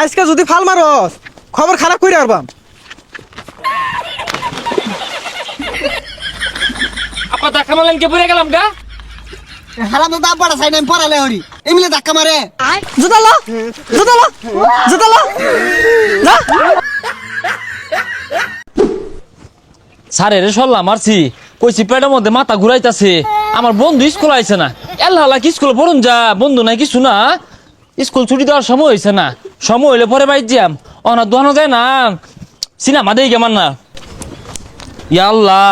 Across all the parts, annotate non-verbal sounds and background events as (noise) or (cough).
আজকে যদি ফাল মারস খবর খারাপ করে আরবাম। আপা ধাক্কা মারলেন কে পড়ে গেলাম গা। হারাম তো দাম পড়া সাইড আমি পড়ালে হরি। এমনি ধাক্কা মারে। জুতালো জুতালো জুতালো যা। স্যার এর সল্লা মারছি। কইছি পেটের মধ্যে মাথা ঘুরাইতাছে। আমার বন্ধু স্কুল আইছে না। এল্লা কি স্কুল পড়ুন যা বন্ধু নাই কিছু না। স্কুল ছুটি দেওয়ার সময় হয়েছে না। সময় হইলে পরে বাইর যাম। অনা দোহানো যায় না। সিনেমা দেই কেমন না। ইয়াল্লাহ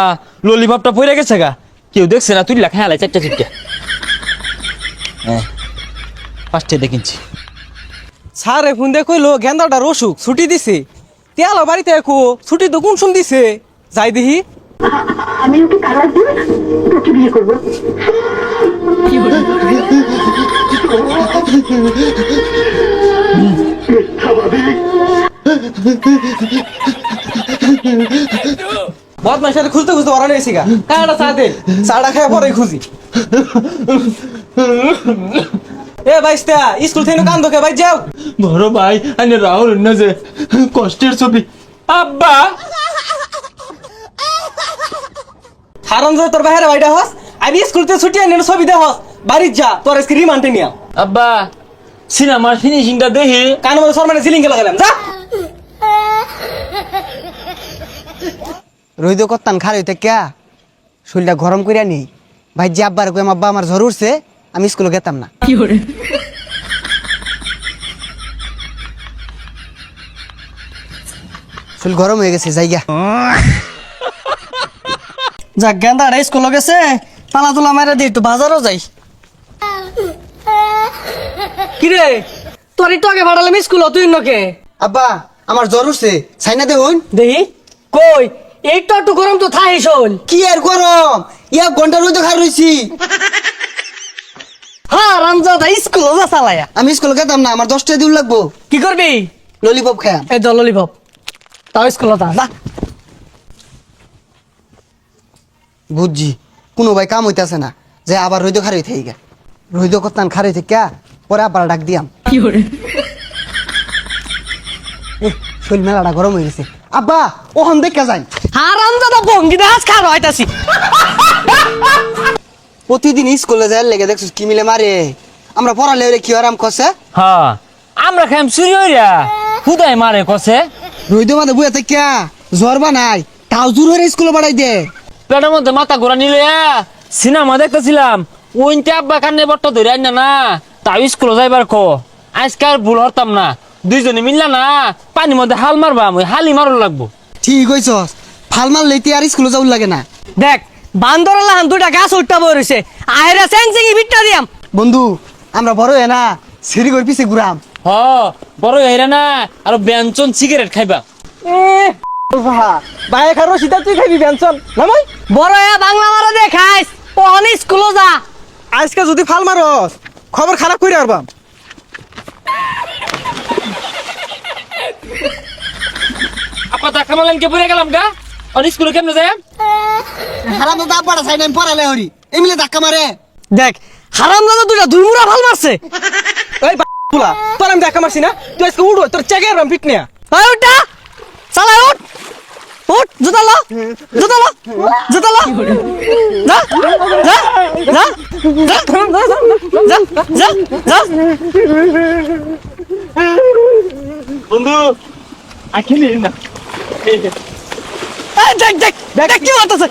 ললিপপটা পড়ে গেছে গা। কেউ দেখছে না তুই লেখা হেলাই চারটা চারটা হ্যাঁ ফার্স্টে দেখিনছি স্যারে ফোন দিয়ে কইলো গেন্দাটার অসুখ ছুটি দিছে। তেলো বাড়িতে একো ছুটি তো কোন শুন দিছে? যাই দেখি। আমি ওকে তালাক দিয়ে তোকে বিয়ে করব। (laughs) বদমাইশ সাথে খুঁজতে খুঁজতে ওরা নিয়েছি গা। কাটা চা দে। চাটা খেয়ে পরে খুঁজি। এ বাইস্তা স্কুল থেকে কান দোকে ভাই যাও। বড় ভাই আনে রাহুল না যে কষ্টের ছবি। আব্বা! হারাম যে তোর বাইরে বাইটা হস আমি স্কুল থেকে ছুটি আনি ছবি দে হস। বাড়ির যা তোর আজকে রিমান্ডে নিয়া। আব্বা সিনেমার ফিনিশিংটা দেখি। কানের মধ্যে সরমানে সিলিং লাগালাম যা। রইদ করতাম খার হইতে ক্যা? শরীরটা গরম করিয়া নেই ভাই যে আব্বার কই আব্বা আমার জ্বর উঠছে আমি স্কুলে গেতাম না। শরীর গরম হয়ে গেছে জায়গা যাক গেন্দা স্কুল গেছে পালা তোলা মারা দিয়ে একটু বাজারও যাই। (laughs) কিরে? তোর একটু আগে ভাড়ালাম স্কুল তুই নকে আব্বা আমার জ্বর উঠছে সাইনা দেখুন দেখি। কই? একটু একটু গরম তো থাই শোন। কি আর গরম? ইয়া ঘণ্টা রইদ খার রইছি। হ্যাঁ রামজাদা স্কুল যা চালায়া। আমি স্কুলে গেতাম না আমার দশটা দিন লাগবো। কি করবি? ললিপপ খায়াম এই দল ললিপপ। তাও স্কুল যা যা। বুঝছি কোনো ভাই কাম হইতাছে না যে আবার রইদ খার গা রইদ করতাম খার ক্যা পরে আবার ডাক দিয়াম। এহ, শরীর মেলাটা গরম হয়ে গেছে। আব্বা ওহন দেখা যায় হ্যাঁ রামজাদা ভঙ্গি দেখাস খার হইতাছি প্রতিদিন স্কুলে যায় লেগে দেখছিস কি মিলে মারে? আমরা পড়ালে হলে কি আরাম কষে হ্যাঁ আমরা খাইম চুরি হইরা। খুদাই মারে কসে রইদ মাঝে বুয়ে থেকে জ্বর বানাই তাও জোর হয়ে স্কুলে বাড়াই দে। পেটের মধ্যে মাথা ঘোরা নিলে সিনেমা দেখতেছিলাম। ওইনতে আব্বা কান্নে বট্ট ধরে আইনা না তাও স্কুলে যাইবার কো। আজকে আর ভুল হরতাম না। দুইজনে মিললা না পানির মধ্যে হাল মারবা আমি হালি মারো লাগবো। ঠিক হইছস ফাল মাল লইতে আর স্কুলে যাওয়ার লাগে না। দেখ বান্দর লাহান দুটা গাছ উঠটা বইছে আহেরা সেন্সিং বিটটা দিয়াম। বন্ধু আমরা বড় হয়ে না সিঁড়ি করে পিছে ঘুরাম। হ বড় হইরা না আর ব্যঞ্চন সিগারেট খাইবা। বাইরে খারো সীতা তুই খাইবি বেনসন নামই? বড় এ বাংলা মারা দে খাইস ওহন স্কুল যা। আজকে যদি ফাল মারস খবর খারাপ করে আরবাম। ধাক্কা মারলেন কে পড়ে গেলাম গা। আর স্কুলে কেমনে যায়? হারাম দাম পড়া সাইড আমি পড়ালে হরি। এমনি ধাক্কা মারে। দেখ হারাম দাদা দুটা দুইমুরা ভালো মারছে। এই বাবুলা তোর আমি দেখা মারছি না? তুই আজকে উড়ো তোর চেকে পিট নিয়া। উঠটা চালা উঠ। উঠ জুতা লো। জুতা লো। জুতা লো। যা যা যা যা যা যা যা। বন্ধু আখিলি না। দেখ দেখ দেখ কি মারতেছে।